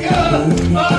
go.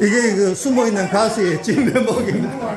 이게 그 숨어 있는 가수의 찐 면목입니다.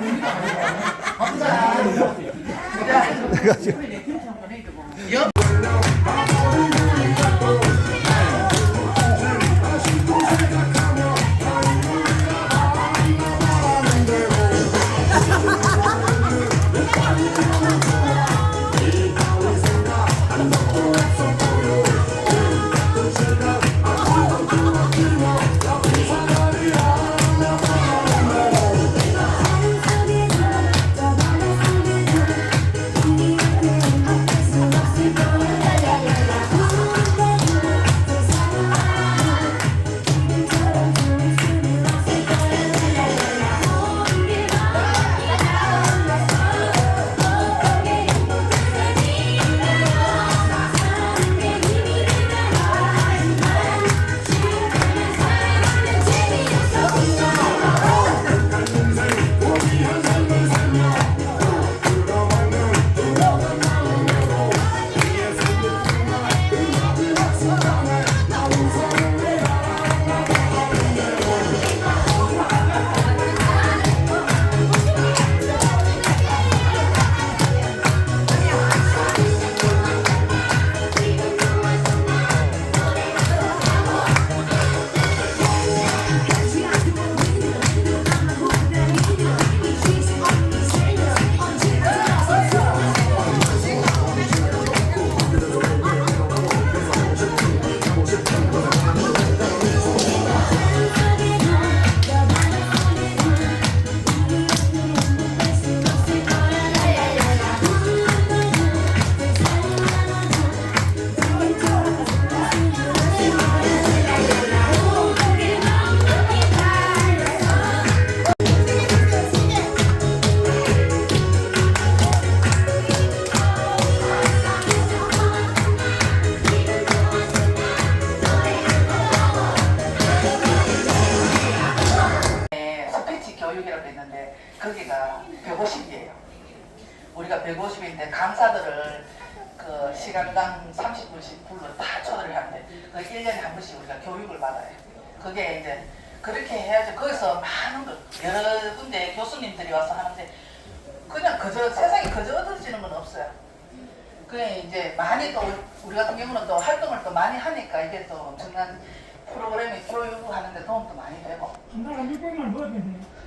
150인데 강사들을 그 시간당 30분씩 불러 다 초대를 하는데 그 1년에 한 번씩 우리가 교육을 받아요. 그게 이제 그렇게 해야지 거기서 많은 걸 여러 군데 교수님들이 와서 하는데 그냥 그저 세상에 그저 얻어지는 건 없어요. 그게 이제 많이 또 우리 같은 경우는 또 활동을 또 많이 하니까 이게 또 엄청난 프로그램이 교육하는데 도움도 많이 되고.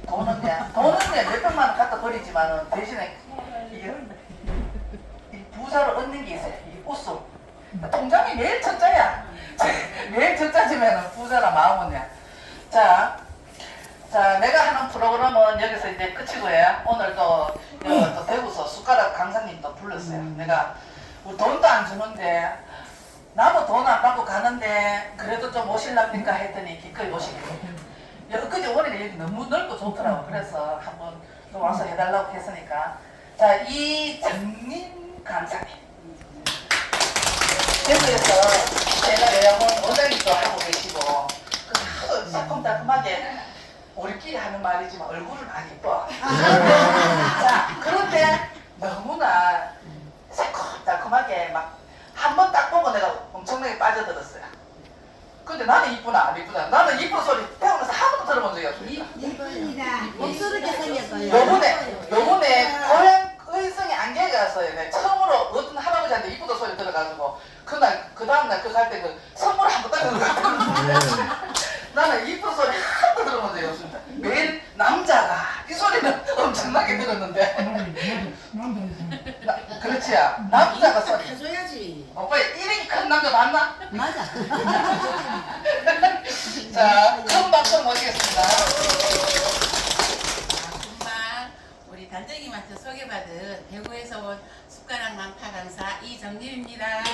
돈은 이제 돈은 이제 몇백만 원 갖다 버리지만은 대신에 이게 이 부자를 얻는 게 있어요. 이 웃음. 통장이 매일 적자야. 매일 적자지면은 부자라 마음은요. 자, 자 내가 하는 프로그램은 여기서 이제 끝이고요. 오늘 또, 여- 또 대구서 숟가락 강사님도 불렀어요. 내가 우리 돈도 안 주는데 나도 돈 안 받고 가는데 그래도 좀 오실랍니까 했더니 기꺼이 오시게. 엊그제 원래 여기 너무 넓고 좋더라고. 그래서 한번 또 와서 해달라고 했으니까. 자, 이정민 강사님. 대구에서 제가 요양원 원장님도 하고 계시고, 그 하도 새콤달콤하게 우리끼리 하는 말이지만 얼굴은 안 이뻐. 자, 그런데 너무나 새콤달콤하게 막 한 번 딱 보고 내가 엄청나게 빠져들었어요. 근데 나는 이쁘나 안 이쁘나 나는 이쁜 소리 태어나서 한 번도 들어본 적이 없습니다. 이쁜이다. 목소리가 생겼어요. 요번에 요번에 고향 의성에 안개 갔어요. 네. 처음으로 어떤 할아버지한테 이쁘다 소리 들어가지고 그날 그 다음날 그 갈 때 그 선물 한번 딱 들어갔거든요. 나는 이쁜 소리 한 번도 들어본 적이 없습니다. 매일 남자가 이 소리는 엄청나게 들었는데 나- 그렇지야 남자가 소리 해줘야지. 오빠 이렇게 큰 남자 맞나? 맞아. 자, 큰 박수 모시겠습니다. 우리 단장님한테 소개받은 대구에서 온 숟가락 만파 강사 이정림입니다.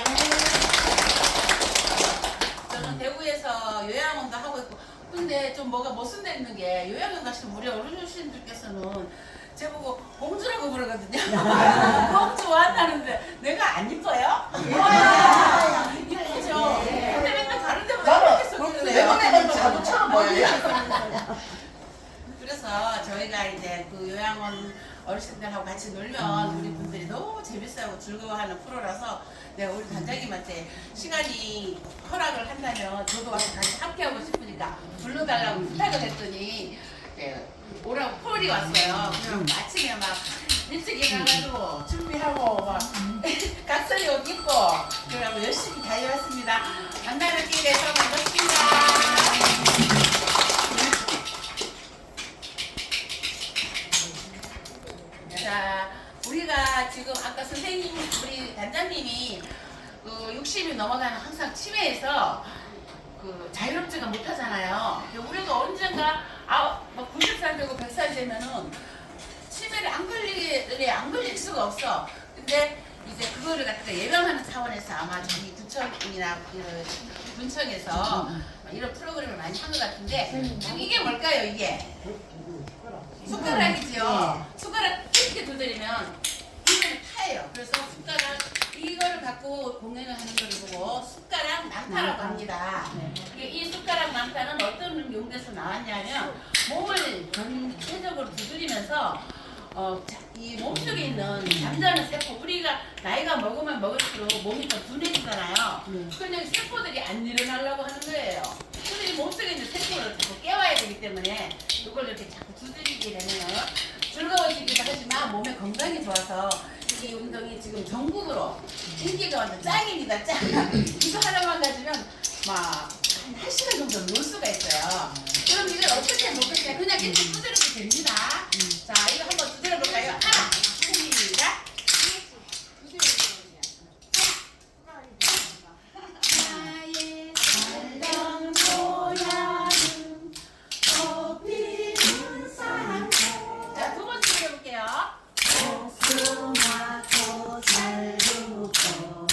저는 대구에서 요양원도 하고 있고 근데 좀 뭐가 모순돼 있는 게 요양원 가시는 우리 어르신들께서는 제보고 공주라고 부르거든요. 공주 왔다는데 내가 안 이뻐요? 이쁘죠? 근데 맨날 다른 데보다 이렇게 속이는 내 눈에는 자두처럼 보여요. 그래서 저희가 이제 그 요양원 어르신들하고 같이 놀면 우리 분들이 너무 재밌어하고 즐거워하는 프로라서 내가 우리 단장님한테 시간이 허락을 한다면 저도 와서 같이 함께하고 싶으니까 불러달라고 부탁을 했더니 예, 오라고 폴이 왔어요. 그럼 아침에 막 일찍 일어나가지고 준비하고 막 각설이 옷 입고 그러고 열심히 다녀왔습니다. 만나뵙게 돼서 반갑습니다. 자, 우리가 지금 아까 선생님, 우리 단장님이 그 60이 넘어가는 항상 치매에서 그 자유롭지가 못하잖아요. 우리가 언젠가 아, 막 90살 되고 100살 되면은 치매를 안 걸리게 안 걸릴 수가 없어. 근데 이제 그거를 갖다가 예방하는 차원에서 아마 저희 구청이나 그 군청에서 이런 프로그램을 많이 한 것 같은데 이게 뭘까요 이게? 숟가락이죠. 숟가락 이렇게 두드리면 이걸 타요. 그래서 숟가락 이거를 갖고 공연을 하는 걸 보고 숟가락 난타라고 합니다. 이게 이 숟가락 난타는 어떤 용도에서 나왔냐면 몸을 전체적으로 두드리면서 어, 자, 이 몸속에 있는 잠자는 세포 우리가 나이가 먹으면 먹을수록 몸이 더 둔해지잖아요. 근데 세포들이 안 일어나려고 하는 거예요. 근데 이 몸속에 있는 세포를 자꾸 깨워야 되기 때문에 이걸 이렇게 자꾸 두드리게 되면 즐거워지기도 하지만 몸에 건강이 좋아서 이 운동이 지금 전국으로 인기가 완전 짱입니다. 짱. 이거 하나만 가지면 막한 1시간 정도 놀 수가 있어요. 그럼 이걸 어떻게 놓겠냐? 그냥 이렇게 두드려도 됩니다. 자, 이거 한번 두드려 볼까요? 하나, 시작. 나의 살던 고향은 꽃피는 산고 자, 두 번째 해볼게요. 복숭아꽃 살구고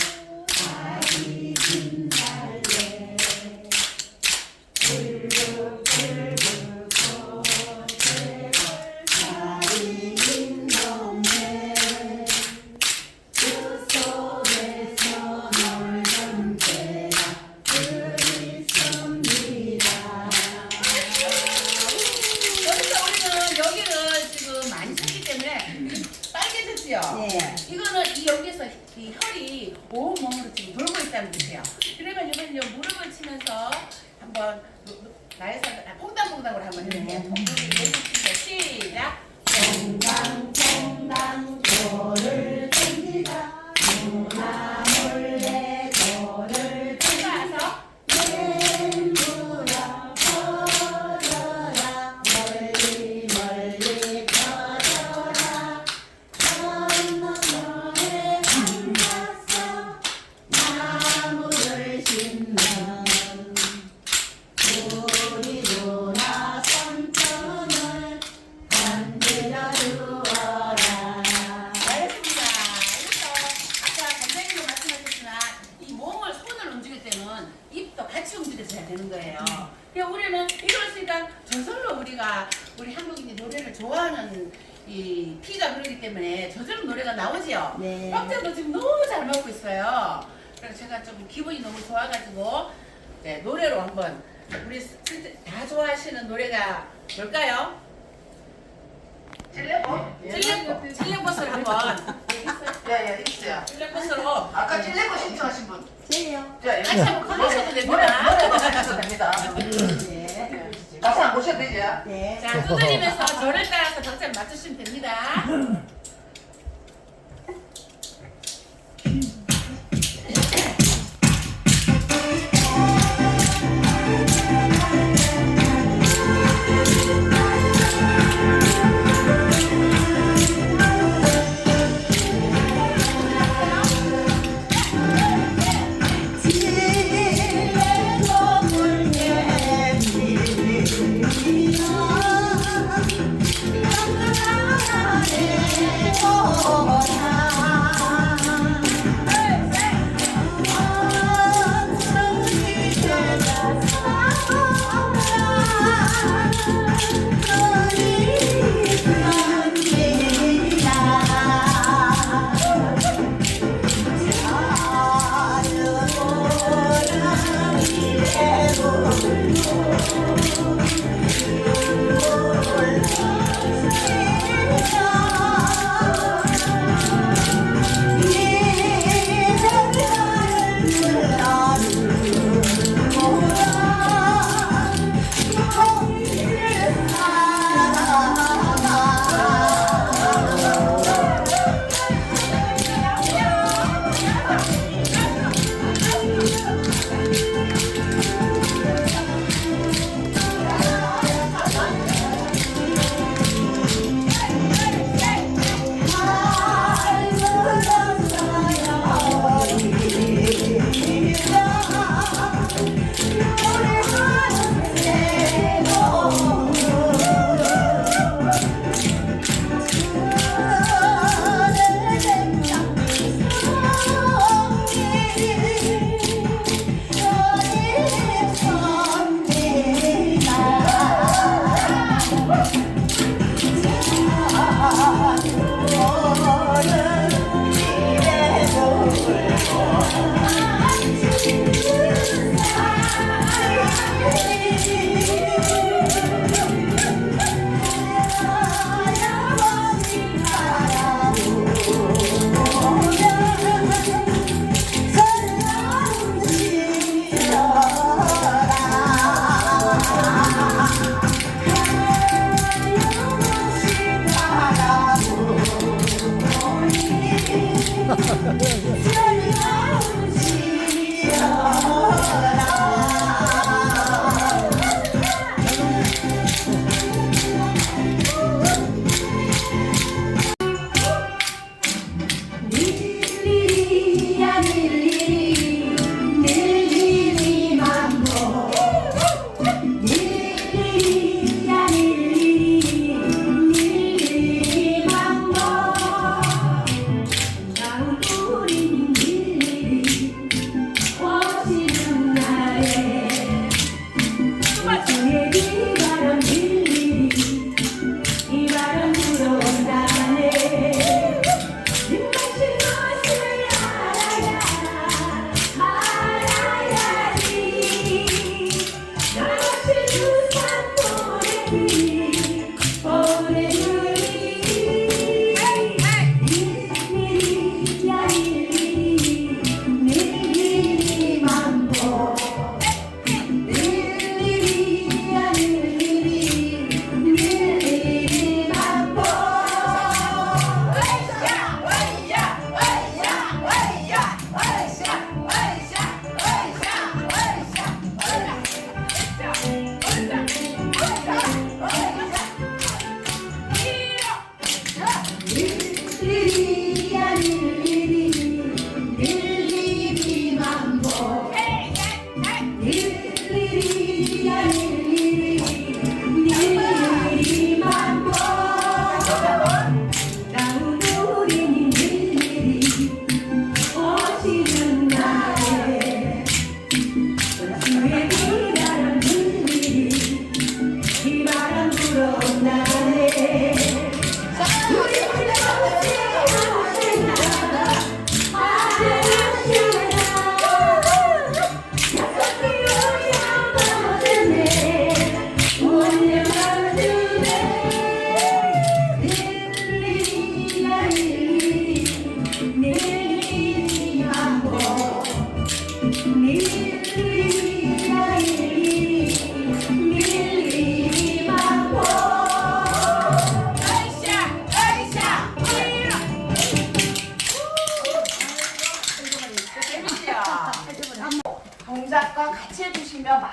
아기진 달래 불룩불룩 꽃이 보이시죠? 네. 이거는 이 여기서 이 혈이 온몸으로 지금 돌고 있다는 뜻이에요. 그러면 이번에 무릎을 치면서 한번 노- 노- 나의 산 아, 퐁당퐁당으로 한번 해볼게요. 퐁당 시작. 퐁당퐁당 돌을 던지다 누나 몰래 돌을 던져서 던지라 퍼져라 멀리 멀리 퍼져라 건너편에 앉아서 나무를 심는 우리 누나 삼촌을 건드려 주어라 잘했습니다. 그래서 아까 선생님도 말씀하셨지만 이 몸을 손을 움직일 때는 입도 같이 움직여줘야 되는 거예요. 그러니까 우리는 이것이니까 저절로 우리가 우리 한국인이 노래를 좋아하는 이 피가 그러기 때문에 저절로 노래가 나오지요. 네. 빡자도 지금 너무 잘 먹고 있어요. 그래서 제가 좀 기분이 너무 좋아가지고 네, 노래로 한번 우리 스- 다 좋아하시는 노래가 뭘까요? 찔레고? 찔레 찔레버스를 한번 야야 있어요. 찔레버스로 아까 찔레고 신청하신 분. 여기 같이 한번 걸으셔도 노래 됩니다. 노래도 하셔도 됩니다. 네. 가수 안 보셔도 되죠? 네. 자, 두드리면서 저를 따라서 박자를 맞추시면 됩니다.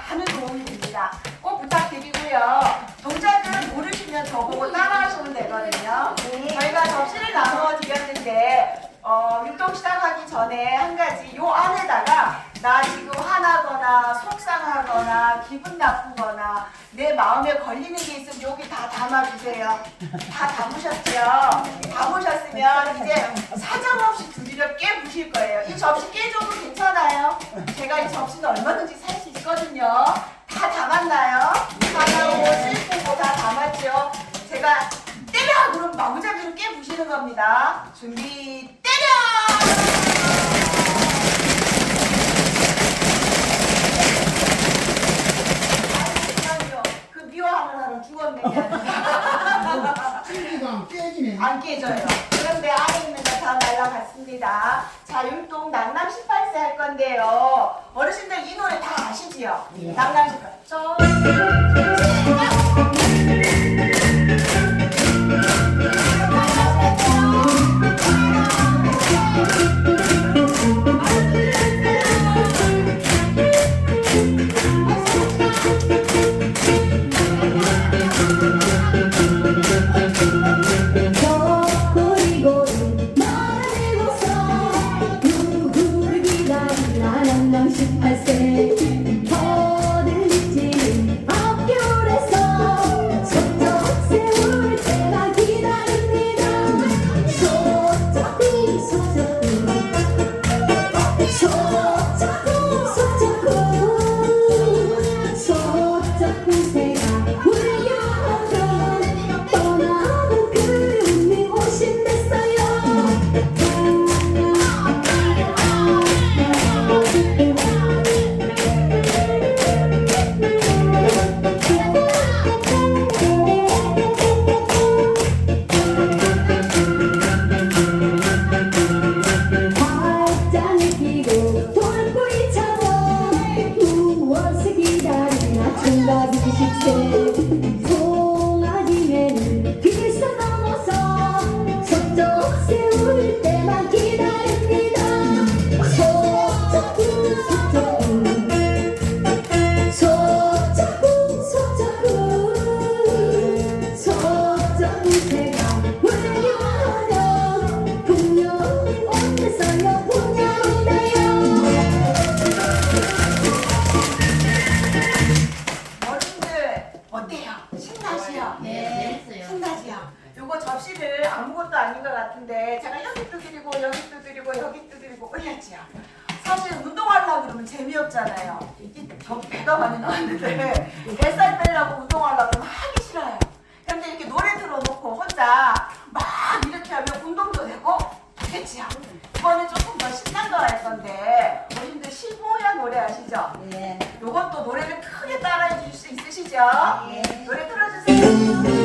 많은 도움이 됩니다. 꼭 부탁드리고요. 동작은 모르시면 저보고 따라하시면 되거든요. 네. 저희가 접시를 나눠 드렸는데 어, 율동 시작하기 전에 한 가지 요 안에다가 나 지금 화나거나 속상하거나 기분 나쁘거나 내 마음에 걸리는 게 있으면 여기 다 담아주세요. 다 담으셨죠? 담으셨으면 이제 사정없이 두드려 깨부실 거예요. 이 접시 깨줘도 괜찮아요. 제가 이 접시는 얼마든지 살 수 있거든요. 다 담았나요? 화나고 슬프고 다 담았죠? 제가 때려! 그럼 마구잡이로 깨부시는 겁니다. 준비, 때려! 아니요, 그 미워하는 사람 죽었네. 찔리가 깨지네. 안 깨져요. 그런데 안에 있는 거 다 날라갔습니다. 자, 율동 낭랑 18세 할 건데요. 어르신들 이 노래 다 아시지요? 낭랑 18세. 그러면 재미없잖아요. 이저 배가 많이 나왔는데 뱃살 빼려고 운동하려고 그러면 하기 싫어요. 그런데 이렇게 노래 틀어놓고 혼자 막 이렇게 하면 운동도 되고 되겠지요? 이번에 조금 더 신난 거할 건데 어린들 실보야 노래 아시죠? 네. 요것도 노래를 크게 따라해 주실 수 있으시죠? 노래 틀어주세요.